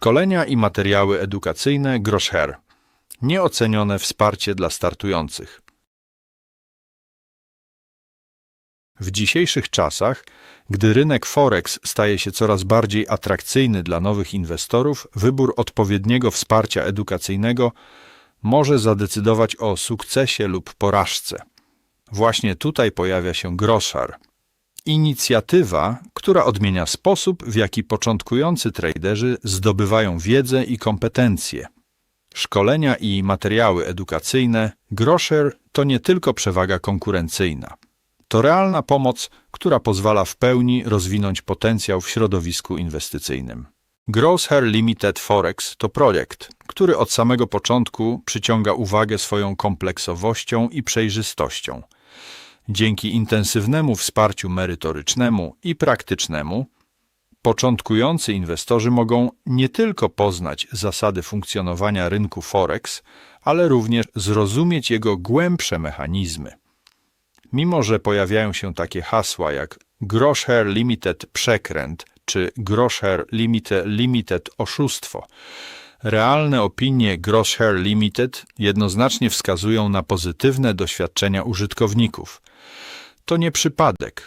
Szkolenia i materiały edukacyjne Grosher. Nieocenione wsparcie dla startujących. W dzisiejszych czasach, gdy rynek Forex staje się coraz bardziej atrakcyjny dla nowych inwestorów, wybór odpowiedniego wsparcia edukacyjnego może zadecydować o sukcesie lub porażce. Właśnie tutaj pojawia się Groshar. Inicjatywa, która odmienia sposób, w jaki początkujący traderzy zdobywają wiedzę i kompetencje. Szkolenia i materiały edukacyjne Grosher to nie tylko przewaga konkurencyjna. To realna pomoc, która pozwala w pełni rozwinąć potencjał w środowisku inwestycyjnym. Grosshair Limited Forex to projekt, który od samego początku przyciąga uwagę swoją kompleksowością i przejrzystością. Dzięki intensywnemu wsparciu merytorycznemu i praktycznemu, początkujący inwestorzy mogą nie tylko poznać zasady funkcjonowania rynku Forex, ale również zrozumieć jego głębsze mechanizmy. Mimo, że pojawiają się takie hasła jak Grosshair Limited Przekręt czy Grosshair Limited, Limited Oszustwo, realne opinie Grosshair Limited jednoznacznie wskazują na pozytywne doświadczenia użytkowników. To nie przypadek.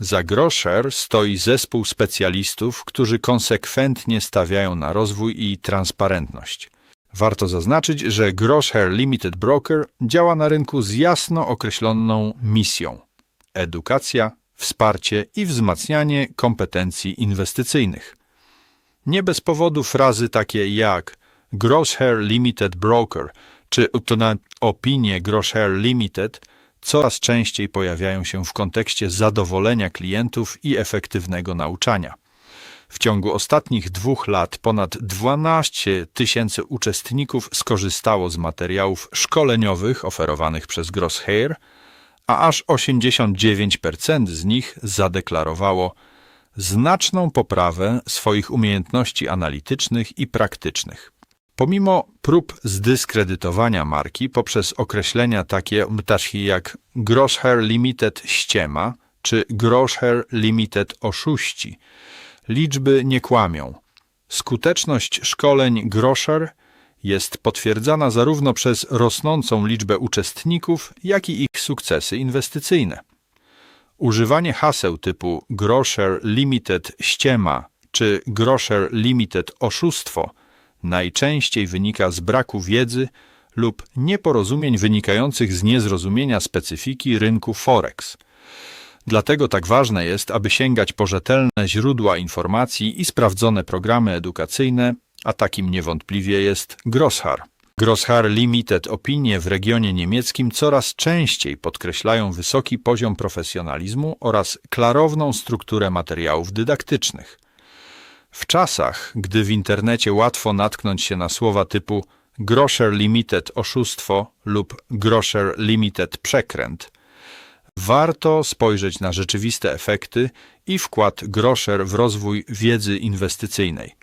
Za Grosher stoi zespół specjalistów, którzy konsekwentnie stawiają na rozwój i transparentność. Warto zaznaczyć, że Grosher Limited Broker działa na rynku z jasno określoną misją: edukacja, wsparcie i wzmacnianie kompetencji inwestycyjnych. Nie bez powodu frazy takie jak Grosher Limited Broker czy opinie Grosher Limited coraz częściej pojawiają się w kontekście zadowolenia klientów i efektywnego nauczania. W ciągu ostatnich dwóch lat ponad 12 tysięcy uczestników skorzystało z materiałów szkoleniowych oferowanych przez Grosshair, a aż 89% z nich zadeklarowało znaczną poprawę swoich umiejętności analitycznych i praktycznych. Pomimo prób zdyskredytowania marki poprzez określenia takie jak Grosshair Limited ściema czy Grosshair Limited oszuści, liczby nie kłamią. Skuteczność szkoleń Grosher jest potwierdzana zarówno przez rosnącą liczbę uczestników, jak i ich sukcesy inwestycyjne. Używanie haseł typu Grosher Limited ściema czy Grosher Limited oszustwo najczęściej wynika z braku wiedzy lub nieporozumień wynikających z niezrozumienia specyfiki rynku Forex. Dlatego tak ważne jest, aby sięgać po rzetelne źródła informacji i sprawdzone programy edukacyjne, a takim niewątpliwie jest Grosshar. Grosshar Limited opinie w regionie niemieckim coraz częściej podkreślają wysoki poziom profesjonalizmu oraz klarowną strukturę materiałów dydaktycznych. W czasach, gdy w internecie łatwo natknąć się na słowa typu Grosher Limited oszustwo lub Grosher Limited przekręt, warto spojrzeć na rzeczywiste efekty i wkład Grosher w rozwój wiedzy inwestycyjnej.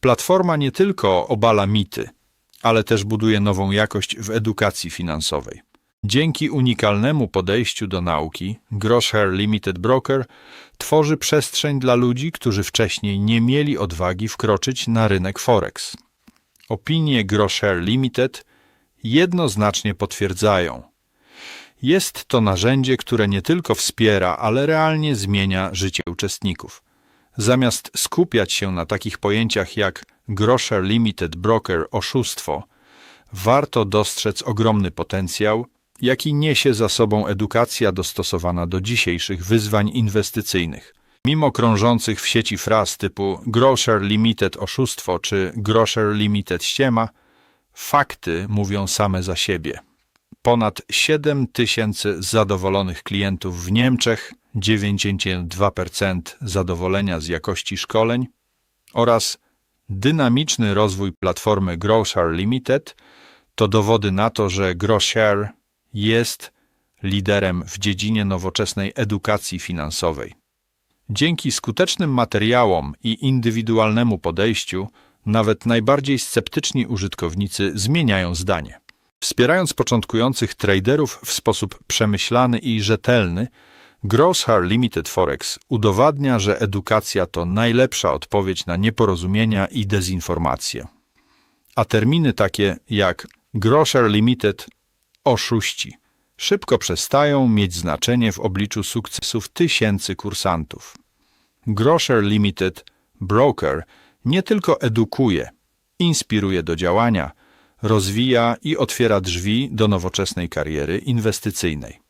Platforma nie tylko obala mity, ale też buduje nową jakość w edukacji finansowej. Dzięki unikalnemu podejściu do nauki, Grosher Limited Broker tworzy przestrzeń dla ludzi, którzy wcześniej nie mieli odwagi wkroczyć na rynek Forex. Opinie Grosher Limited jednoznacznie potwierdzają. Jest to narzędzie, które nie tylko wspiera, ale realnie zmienia życie uczestników. Zamiast skupiać się na takich pojęciach jak Grosher Limited Broker oszustwo, warto dostrzec ogromny potencjał jaki niesie za sobą edukacja dostosowana do dzisiejszych wyzwań inwestycyjnych. Mimo krążących w sieci fraz typu Grocer Limited oszustwo czy Grocer Limited ściema, fakty mówią same za siebie. Ponad 7 tysięcy zadowolonych klientów w Niemczech, 92% zadowolenia z jakości szkoleń oraz dynamiczny rozwój platformy Grocer Limited to dowody na to, że Grocer jest liderem w dziedzinie nowoczesnej edukacji finansowej. Dzięki skutecznym materiałom i indywidualnemu podejściu, nawet najbardziej sceptyczni użytkownicy zmieniają zdanie. Wspierając początkujących traderów w sposób przemyślany i rzetelny, Grosshar Limited Forex udowadnia, że edukacja to najlepsza odpowiedź na nieporozumienia i dezinformację. A terminy takie jak Grosher Limited oszuści szybko przestają mieć znaczenie w obliczu sukcesów tysięcy kursantów. Grosher Limited Broker nie tylko edukuje, inspiruje do działania, rozwija i otwiera drzwi do nowoczesnej kariery inwestycyjnej.